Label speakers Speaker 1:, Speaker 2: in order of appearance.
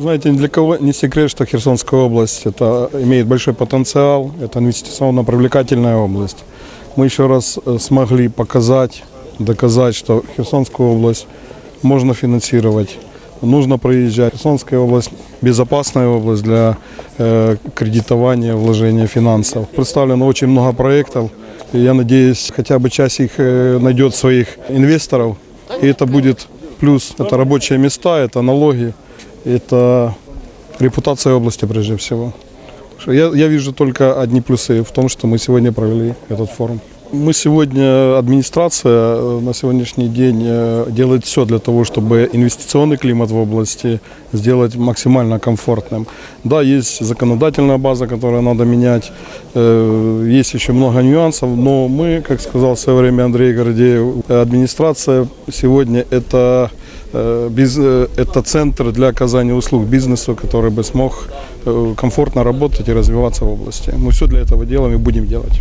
Speaker 1: Знаете, ни для кого не секрет, что Херсонская область это имеет большой потенциал, это инвестиционно привлекательная область. Мы еще раз э, смогли показать, доказать, что Херсонскую область можно финансировать, нужно проезжать. Херсонская область – безопасная область для э, кредитования, вложения финансов. Представлено очень много проектов. Я надеюсь, хотя бы часть их э, найдет своих инвесторов. И это будет плюс. Это рабочие места, это налоги, это репутация области прежде всего. Я, я вижу только одни плюсы в том, что мы сегодня провели этот форум. Мы сегодня, администрация э, на сегодняшний день э, делает все для того, чтобы инвестиционный климат в области сделать максимально комфортным. Да, есть законодательная база, которую надо менять, э, есть еще много нюансов, но мы, как сказал в свое время Андрей Гордеев, администрация сегодня это это центр для оказания услуг бизнесу, который бы смог э, комфортно работать и развиваться в области. Мы все для этого делаем и будем делать.